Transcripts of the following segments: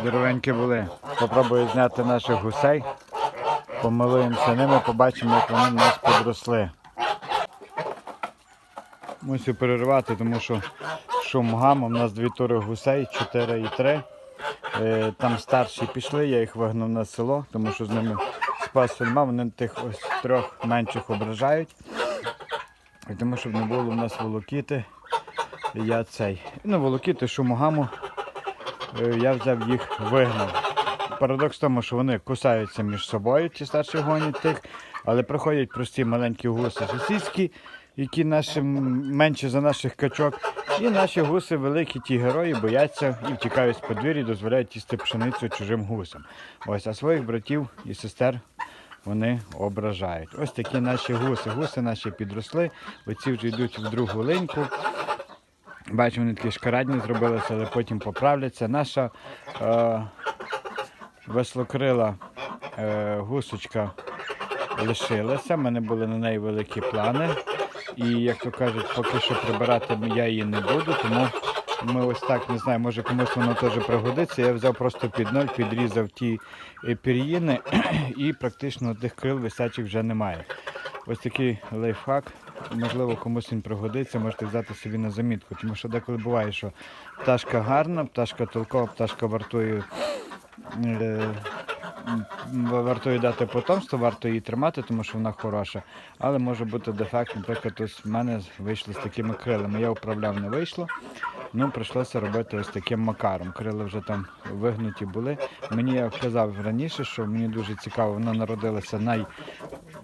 Здоровенькі були. Попробую зняти наших гусей. Помилуємося ними, побачимо, як вони в нас підросли. Мусю перервати, тому що шум гам. У нас дві тури гусей, 4 і 3. Е, Там старші пішли, я їх вигнав на село, тому що з ними спас сельма, вони тих ось трьох менших ображають. Тому, щоб не було в нас волокіти, я цей. Ну, волокіти, шумогаму, е, я взяв їх вигнав. Парадокс в тому, що вони кусаються між собою, ті старші гонять тих, але приходять прості маленькі гуси сусідські, які наші м- менші за наших качок. І наші гуси, великі ті герої, бояться і втікають з подвір'я, дозволяють їсти пшеницю чужим гусам. Ось, а своїх братів і сестер вони ображають. Ось такі наші гуси. Гуси наші підросли, оці вже йдуть в другу линьку. Бачимо, вони такі шкарадні зробилися, але потім поправляться. Наша е, веслокрила е, гусочка лишилася. У мене були на неї великі плани. І, як то кажуть, поки що прибирати я її не буду, тому ми ось так не знаю, може комусь воно теж пригодиться. Я взяв просто під ноль, підрізав ті е, пір'їни і практично тих крил висячих вже немає. Ось такий лайфхак. Можливо, комусь він пригодиться, можете взяти собі на замітку. Тому що деколи буває, що пташка гарна, пташка толкова, пташка вартує. е, м, Вартує дати потомство, варто її тримати, тому що вона хороша. Але може бути дефект, наприклад, ось в мене вийшло з такими крилами. Я управляв, не вийшло. Ну, прийшлося робити ось таким макаром. Крила вже там вигнуті були. Мені я казав раніше, що мені дуже цікаво, вона народилася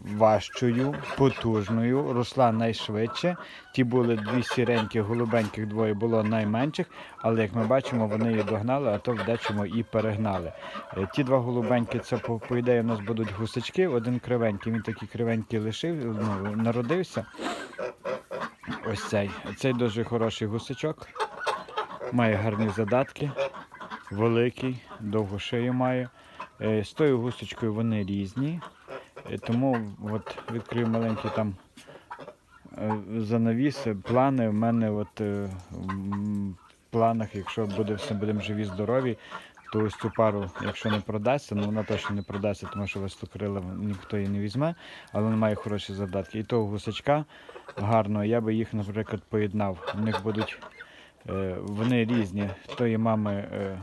найважчою, потужною, росла найшвидше. Ті були дві сіренькі, голубеньких двоє було найменших, але як ми бачимо, вони її догнали, а то в дечому і перегнали. Е, Ті два голубенькі, це по, по ідеї у нас будуть гусачки, один кривенький, він такий кривенький лишив, ну, народився. Ось цей. Цей дуже хороший гусачок. Має гарні задатки, великий, довгу шию має. Е, З тою гусочкою вони різні. Е, Тому от відкрию маленький там е, занавіс. Плани в мене от, в планах, якщо буде все будемо живі, здорові, то ось цю пару, якщо не продасться, ну вона точно не продасться, тому що вистокрила ніхто її не візьме, але вона має хороші задатки. І того гусачка гарного, я би їх, наприклад, поєднав. У них будуть вони різні. Тої мами е,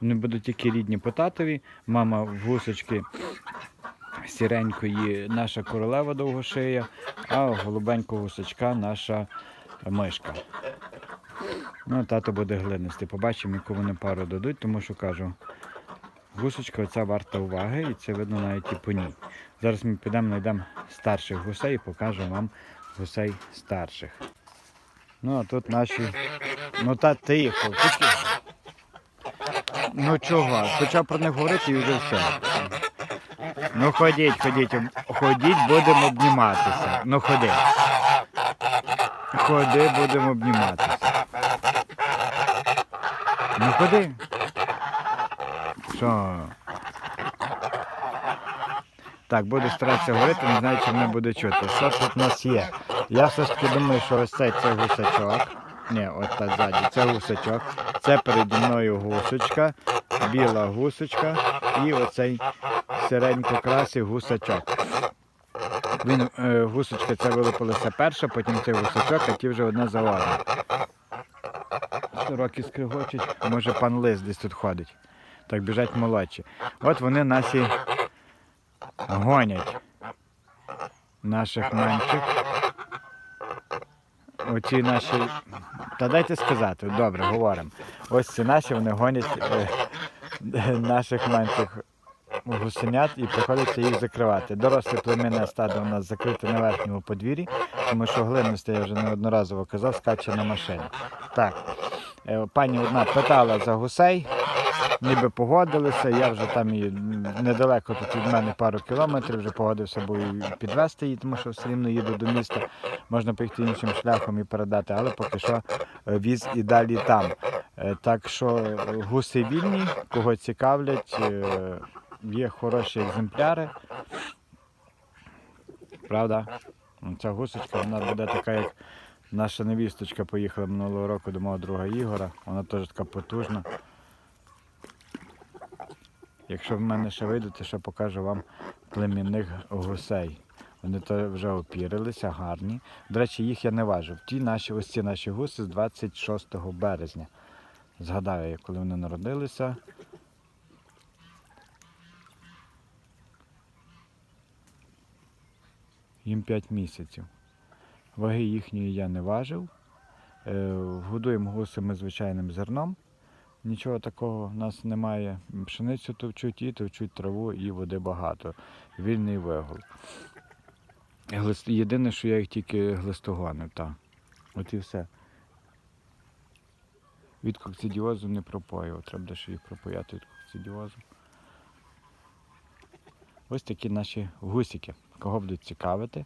вони будуть тільки рідні по татові. Мама в гусочки сіренької наша королева довгошия, а голубенького гусачка наша мишка. Ну, тато буде глинистий. Побачимо, яку вони пару дадуть, тому що кажу, гусочка оця варта уваги, і це видно навіть і по ній. Зараз ми підемо, знайдемо старших гусей і покажу вам гусей старших. Ну, а тут наші. Ну та тихо. Тільки... Ну чого? Почав про них говорити і вже все. Ну ходіть, ходіть, ходіть, будемо обніматися. Ну ходи. Ходи, будемо обніматися. Ну ходи. Що? Так, буду старатися говорити, не знаю, чи мене буде чути. Що тут у нас є? Я все ж таки думаю, що ось цей це гусачок. Ні, от та ззаді, це гусачок. Це переді мною гусочка, біла гусочка і оцей середньокрасий гусачок. Він, е, гусочка ця вилупилася перша, потім цей гусачок, а ті вже одна за одна. Роки скригочуть, може пан Лис десь тут ходить. Так біжать молодші. От вони нас і гонять наших менших. Оці наші. Та дайте сказати, добре, говоримо. Ось ці наші вони гонять е, наших менших гусенят і приходиться їх закривати. Доросле племінне стадо у нас закрите на верхньому подвір'ї, тому що глинисте, я вже неодноразово казав, скаче на машині. Так, е, пані одна питала за гусей, ніби погодилися. Я вже там і недалеко тут від мене пару кілометрів, вже погодився, бо і підвезти її, тому що все рівно їду до міста. Можна поїхати іншим шляхом і передати, але поки що е, віз і далі там. Е, Так що гуси вільні, кого цікавлять, е, є хороші екземпляри. Правда? Ця гусочка вона буде така, як Наша невісточка поїхала минулого року до мого друга Ігора. Вона теж така потужна. Якщо в мене ще вийде, то ще покажу вам племінних гусей. Вони то вже опірилися, гарні. До речі, їх я не важив. Ті наші, ось ці наші гуси з 26 березня. Згадаю, коли вони народилися. Їм 5 місяців. Ваги їхньої я не важив. Е, Годуємо гуси ми звичайним зерном. Нічого такого в нас немає. Пшеницю товчуть і товчуть траву, і води багато. Вільний вигул. Єдине, що я їх тільки глистогонив, так. От і все. Від кокцидіозу не пропоював. Треба буде ще їх пропояти від кокцидіозу. Ось такі наші гусики. Кого будуть цікавити,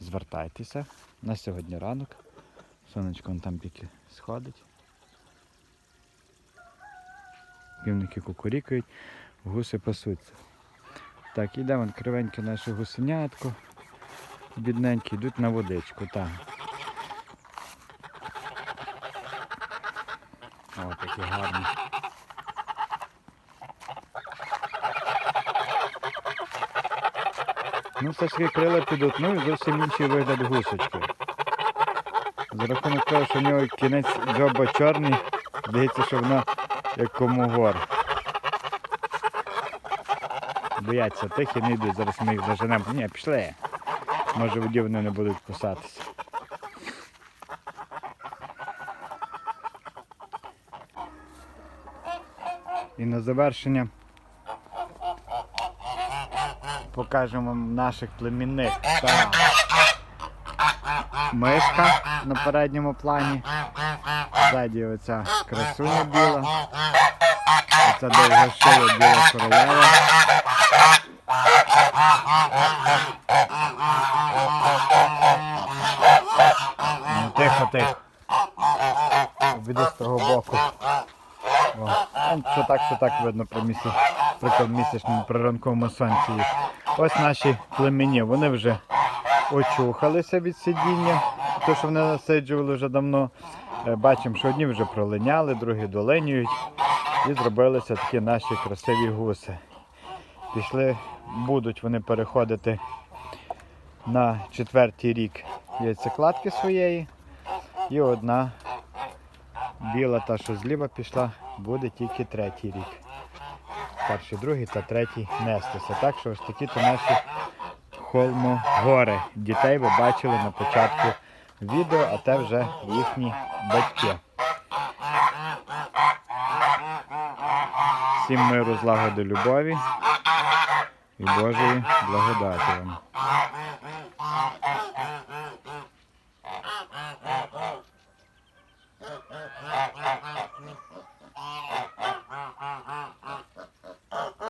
звертайтеся. На сьогодні ранок. Сонечко там тільки сходить. Півники кукурікають, гуси пасуться. Так, іде вон кривеньке наше гусенятко. Бідненькі, йдуть на водичку, так. О, такі гарні. Ну, ж крила підуть, ну і зовсім інший вигляд гусочки. За рахунок того, що в нього кінець дзьоба чорний, здається, що вона як комугор. Бояться тих і не йдуть. Зараз ми їх заженемо. Ні, пішли. Може воді вони не будуть кусатися. І на завершення покажемо наших племінних. Так. Мишка на передньому плані. Ззаді оця красуня біла. Оця довга шия біла королева. Ну, тихо, тихо. Обійди з того боку. О, що так, що так видно при місяць, при місячному приранковому сонці. Ось наші племені, вони вже очухалися від сидіння, то що вони насиджували вже давно. Е, Бачимо, що одні вже пролиняли, другі долинюють. І зробилися такі наші красиві гуси. Пішли, будуть вони переходити на четвертий рік яйцекладки своєї. І одна біла, та що зліва пішла, буде тільки третій рік. Перший, другий та третій нестися. Так що ось такі то наші холмогори. Дітей ви бачили на початку відео, а те вже їхні батьки. Всім миру, злагоди, любові і Божої благодаті вам.